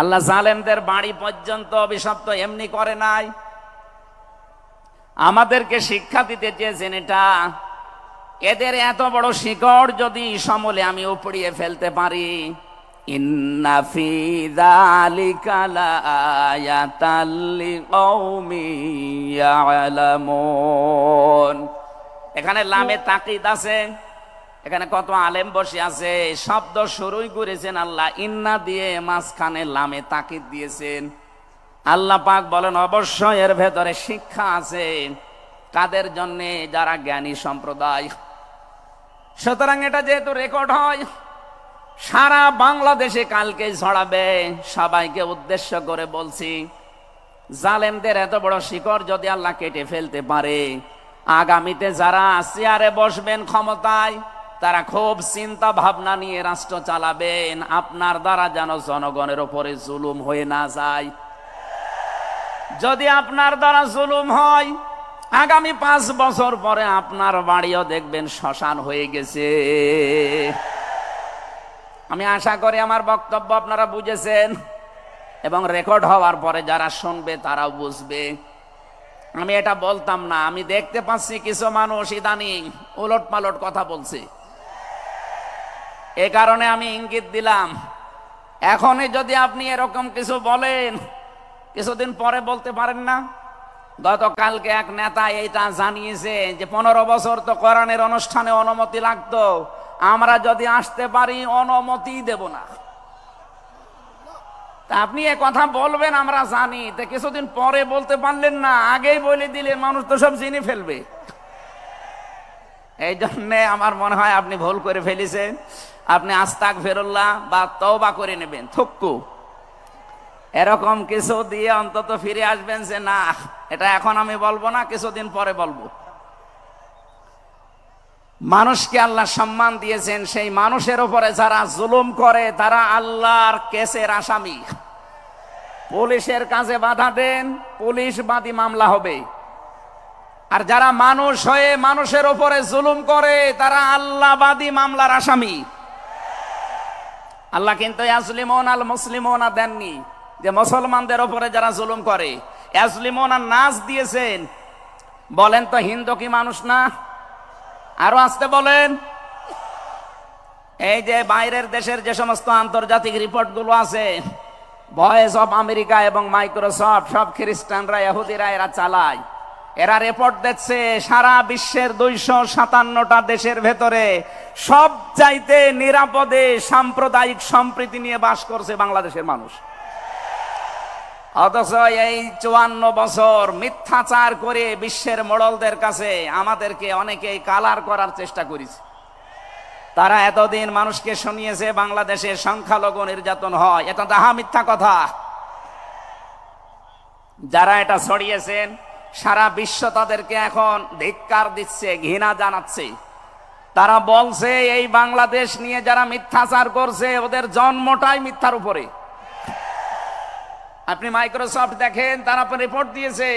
আল্লাহ জালেমদের বাড়ি পর্যন্ত অভিশপ্ত এমনি করে নাই। আমাদেরকে শিক্ষা দিতে চেয়েছেন এটা এদের এত বড় শিকড় যদি সমলে আমি উপড়িয়ে ফেলতে পারি। এখানে লামে তাকিদ আছে। এখানে কত আলেম বসে আছে, শব্দ শুরুই করেছেন আল্লাহ, ইন্না দিয়ে মাঝখানে লামে তাকিদ দিয়েছেন। আল্লাহ পাক বলেন, অবশ্যই এর ভেতরে শিক্ষা আছে। কাদের জন্য? যারা জ্ঞানী সম্প্রদায়। সুতরাং এটা যেহেতু রেকর্ড হয়, সারা বাংলাদেশে কালকে ছড়াবে, সবাইকে উদ্দেশ্য করে বলছি, জালেমদের এত বড় শিকড় যদি আল্লাহ কেটে ফেলতে পারে, আগামীতে যারা চেয়ারে বসবেন ক্ষমতায় তারা খুব চিন্তা ভাবনা নিয়ে রাষ্ট্র চালাবেন। আপনার দ্বারা যেন জনগণের ওপরে জুলুম হয়ে না যায়। যদি আপনার দ্বারা জুলুম হয়, আগামী পাঁচ বছর পরে আপনার বাড়িও দেখবেন শ্মশান হয়ে গেছে। আমি আশা করি আমার বক্তব্য আপনারা বুঝেছেন। এবং রেকর্ড হওয়ার পরে যারা শুনবে, তারাও বুঝবে। আমি এটা বলতাম না, আমি দেখতে পাচ্ছি কিছু মানুষ ইদানিং উলট পালট কথা বলছে। এ কারণে আমি ইঙ্গিত দিলাম। এখনই যদি আপনি এরকম কিছু বলেন, কিছুদিন পরে বলতে পারেন না। গতকালকে এক নেতা এইটা জানিয়েছে যে, পনেরো বছর তো কোরআনের অনুষ্ঠানে অনুমতি লাগতো। আমরা যদি আসতে পারি অনুমতি দেব না। তা আপনি এ কথা বলবেন, আমরা জানি। তা কিছুদিন পরে বলতে পারলেন না। আগেই বলে দিলে মানুষ তো সব চিনে ফেলবে। এই জন্যে আমার মনে হয় আপনি ভুল করে ফেলেছেন। আপনি আস্তাক ফেরুল্লাহ বা তওবা করে নেবেন থুক্কু এরকম কিছু দিয়ে অন্তত ফিরে আসবেন যে, না, এটা এখন আমি বলব না, কিছুদিন পরে বলব। মানুষকে আল্লাহ সম্মান দিয়েছেন, সেই মানুষের উপরে যারা জুলুম করে, তারা আল্লাহর কেসের আসামি। পুলিশের কাজে বাধা দেন, পুলিশ বাদী মামলা হবে। আর যারা মানুষ হয়ে মানুষের উপরে জুলুম করে, তারা আল্লাহবাদী মামলার আসামি। আল্লাহ কিন্তু আসলিমন আল মুসলিমনা দেননি। যে মুসলমানদের ওপরে যারা জুলুম করে আসলিমন আর নাচ দিয়েছেন। বলেন তো হিন্দু কি মানুষ না? আরও আসতে বলেন। এই যে বাইরের দেশের যে সমস্ত আন্তর্জাতিক রিপোর্টগুলো আছে ভয়েস অফ আমেরিকা এবং মাইক্রোসফট সব খ্রিস্টানরা, ইহুদিরা এরা চালায়। এরা রেপোর্ট দিচ্ছে সারা বিশ্বের দুইশো সাতান্নটা দেশের ভেতরে সব চাইতে নিরাপদে সাম্প্রদায়িক সম্প্রীতি নিয়ে বাস করছে বাংলাদেশের মানুষ। অথচ এই চুয়ান্ন বছর মিথ্যাচার করে বিশ্বের মোড়লদের কাছে আমাদেরকে অনেকেই কালার করার চেষ্টা করেছে। তারা এতদিন মানুষকে শুনিয়েছে বাংলাদেশে সংখ্যালঘু নির্যাতন হয়। এটা তাহা মিথ্যা কথা। যারা এটা ছড়িয়েছেন সারা বিশ্ব তাদেরকে এখন ধিক্কার দিচ্ছে, ঘৃণা জানাচ্ছে। তারা বলছে, এই বাংলাদেশ নিয়ে যারা মিথ্যাচার করছে, ওদের জন্মটাই মিথ্যার উপরে। আপনি মাইক্রোসফট দেখেন, তারা রিপোর্ট দিয়েছে।